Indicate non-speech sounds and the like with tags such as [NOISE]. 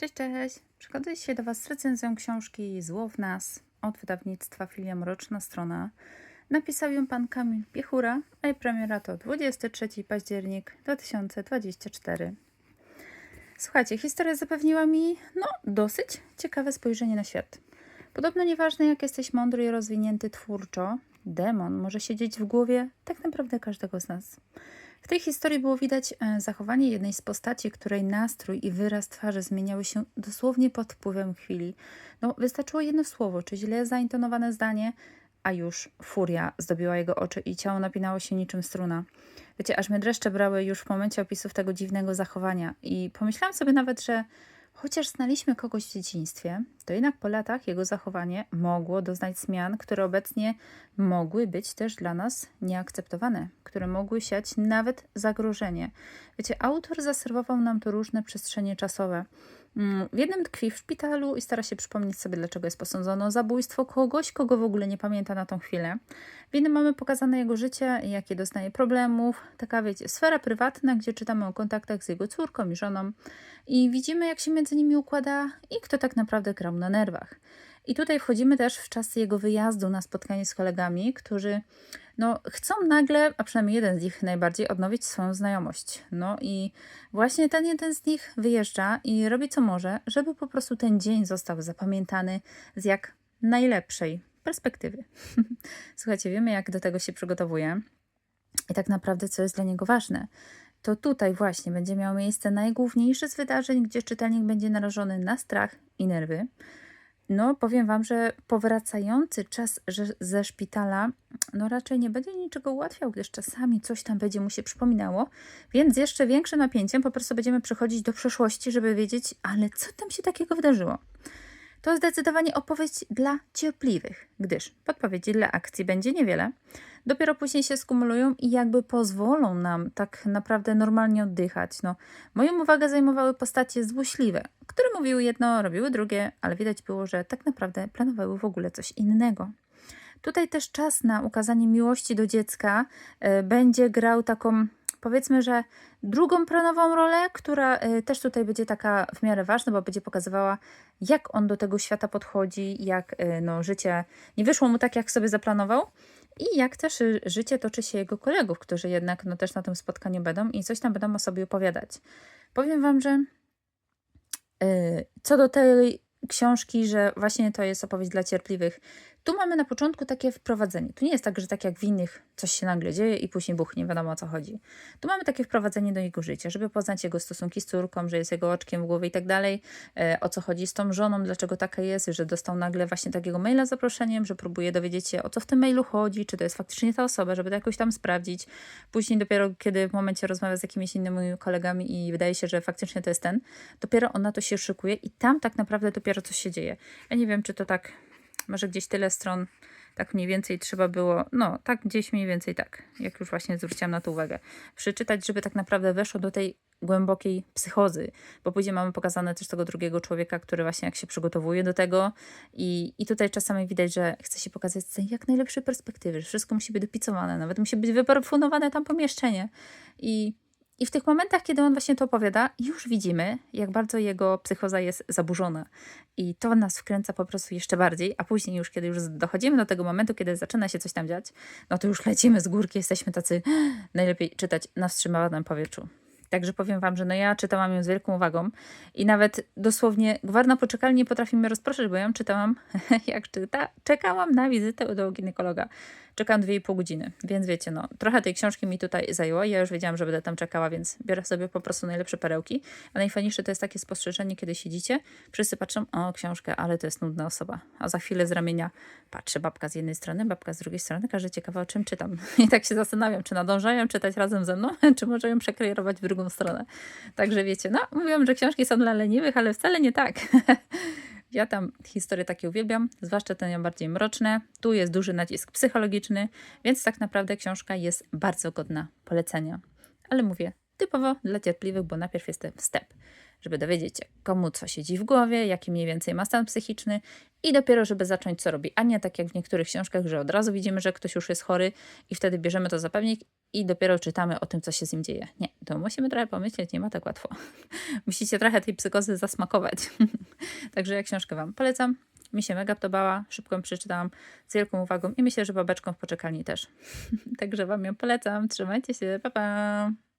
Cześć, cześć! Przygotuję się do Was z recenzją książki Zło w nas od wydawnictwa Filia Mroczna Strona. Napisał ją pan Kamil Piechura, a jej premiera to 23 październik 2024. Słuchajcie, historia zapewniła mi, no, dosyć ciekawe spojrzenie na świat. Podobno nieważne jak jesteś mądry i rozwinięty twórczo, demon może siedzieć w głowie tak naprawdę każdego z nas. W tej historii było widać e, zachowanie jednej z postaci, której nastrój i wyraz twarzy zmieniały się dosłownie pod wpływem chwili. No, wystarczyło jedno słowo, czy źle zaintonowane zdanie, a już furia zdobiła jego oczy i ciało napinało się niczym struna. Wiecie, aż mnie dreszcze brały już w momencie opisów tego dziwnego zachowania i pomyślałam sobie nawet, że Chociaż znaliśmy kogoś w dzieciństwie, to jednak po latach jego zachowanie mogło doznać zmian, które obecnie mogły być też dla nas nieakceptowane, które mogły siać nawet zagrożenie. Wiecie, autor zaserwował nam tu różne przestrzenie czasowe. Mm, w jednym tkwi w szpitalu i stara się przypomnieć sobie, dlaczego jest posądzono o zabójstwo kogoś, kogo w ogóle nie pamięta na tą chwilę. W innym mamy pokazane jego życie, jakie dostaje problemów. Taka, wiecie, sfera prywatna, gdzie czytamy o kontaktach z jego córką i żoną i widzimy, jak się między nimi układa i kto tak naprawdę grał na nerwach. I tutaj wchodzimy też w czasy jego wyjazdu na spotkanie z kolegami, którzy no, chcą nagle, a przynajmniej jeden z nich najbardziej, odnowić swoją znajomość. No i właśnie ten jeden z nich wyjeżdża i robi co może, żeby po prostu ten dzień został zapamiętany z jak najlepszej perspektywy. [LAUGHS] Słuchajcie, wiemy, jak do tego się przygotowuje i tak naprawdę, co jest dla niego ważne. To tutaj właśnie będzie miało miejsce najgłówniejsze z wydarzeń, gdzie czytelnik będzie narażony na strach i nerwy. No, powiem Wam, że powracający czas ze szpitala, no raczej nie będzie niczego ułatwiał, gdyż czasami coś tam będzie mu się przypominało, więc jeszcze większym napięciem po prostu będziemy przechodzić do przeszłości, żeby wiedzieć, ale co tam się takiego wydarzyło. To zdecydowanie opowieść dla cierpliwych, gdyż podpowiedzi dla akcji będzie niewiele. Dopiero później się skumulują i jakby pozwolą nam tak naprawdę normalnie oddychać. No, moją uwagę zajmowały postacie złośliwe, które mówiły jedno, robiły drugie, ale widać było, że tak naprawdę planowały w ogóle coś innego. Tutaj też czas na ukazanie miłości do dziecka y, będzie grał taką powiedzmy, że drugą planową rolę, która y, też tutaj będzie taka w miarę ważna, bo będzie pokazywała, jak on do tego świata podchodzi, jak y, no, życie nie wyszło mu tak, jak sobie zaplanował. I jak też y, życie toczy się jego kolegów, którzy jednak no, też na tym spotkaniu będą i coś tam będą o sobie opowiadać. Powiem Wam, że co do tej książki, że właśnie to jest opowieść dla cierpliwych, tu mamy na początku takie wprowadzenie. Tu nie jest tak, że tak jak w innych coś się nagle dzieje i później buch, nie wiadomo o co chodzi. Tu mamy takie wprowadzenie do jego życia, żeby poznać jego stosunki z córką, że jest jego oczkiem w głowie i tak dalej, e, o co chodzi z tą żoną, dlaczego taka jest, że dostał nagle właśnie takiego maila z zaproszeniem, że próbuje dowiedzieć się o co w tym mailu chodzi, czy to jest faktycznie ta osoba, żeby to jakoś tam sprawdzić. Później dopiero, kiedy w momencie rozmawia z jakimiś innymi kolegami i wydaje się, że faktycznie to jest ten, dopiero on na to się szykuje i tam tak naprawdę dopiero coś się dzieje. Ja nie wiem, czy to tak może gdzieś tyle stron, tak mniej więcej trzeba było, no tak gdzieś mniej więcej tak, jak już właśnie zwróciłam na to uwagę, przeczytać, żeby tak naprawdę weszło do tej głębokiej psychozy, bo później mamy pokazane też tego drugiego człowieka, który właśnie jak się przygotowuje do tego i, i tutaj czasami widać, że chce się pokazać z jak najlepszej perspektywy, że wszystko musi być dopicowane, nawet musi być wyperfunowane tam pomieszczenie i i w tych momentach, kiedy on właśnie to opowiada, już widzimy, jak bardzo jego psychoza jest zaburzona. I to nas wkręca po prostu jeszcze bardziej, a później już, kiedy już dochodzimy do tego momentu, kiedy zaczyna się coś tam dziać, no to już lecimy z górki, jesteśmy tacy, najlepiej czytać na wstrzymanym powietrzu. Także powiem Wam, że no ja czytałam ją z wielką uwagą i nawet dosłownie gwar na poczekalni nie potrafi mnie rozproszyć, bo ja ją czytałam, [LAUGHS] jak czyta, czekałam na wizytę do ginekologa czekam 2,5 godziny, więc wiecie, no, trochę tej książki mi tutaj zajęło. Ja już wiedziałam, że będę tam czekała, więc biorę sobie po prostu najlepsze perełki. A najfajniejsze to jest takie spostrzeżenie, kiedy siedzicie, wszyscy patrzą, o, książkę, ale to jest nudna osoba. A za chwilę z ramienia patrzy babka z jednej strony, babka z drugiej strony, każdy ciekawa, o czym czytam. [LAUGHS] I tak się zastanawiam, czy nadążają czytać razem ze mną, [LAUGHS] czy może ją w drugą stronę. Także wiecie, no, mówiłam, że książki są dla leniwych, ale wcale nie tak. [LAUGHS] Ja tam historie takie uwielbiam, zwłaszcza te najbardziej mroczne. Tu jest duży nacisk psychologiczny, więc tak naprawdę książka jest bardzo godna polecenia. Ale mówię, typowo dla cierpliwych, bo najpierw jest ten wstęp, żeby dowiedzieć się, komu co siedzi w głowie, jaki mniej więcej ma stan psychiczny i dopiero, żeby zacząć, co robi. A nie tak jak w niektórych książkach, że od razu widzimy, że ktoś już jest chory i wtedy bierzemy to za pewnik i dopiero czytamy o tym, co się z nim dzieje. Nie, to musimy trochę pomyśleć, nie ma tak łatwo. [LAUGHS] Musicie trochę tej psykozy zasmakować. [LAUGHS] Także ja książkę Wam polecam. Mi się mega podobała, szybko ją przeczytałam z wielką uwagą i myślę, że babeczką w poczekalni też. [LAUGHS] Także Wam ją polecam. Trzymajcie się, pa pa!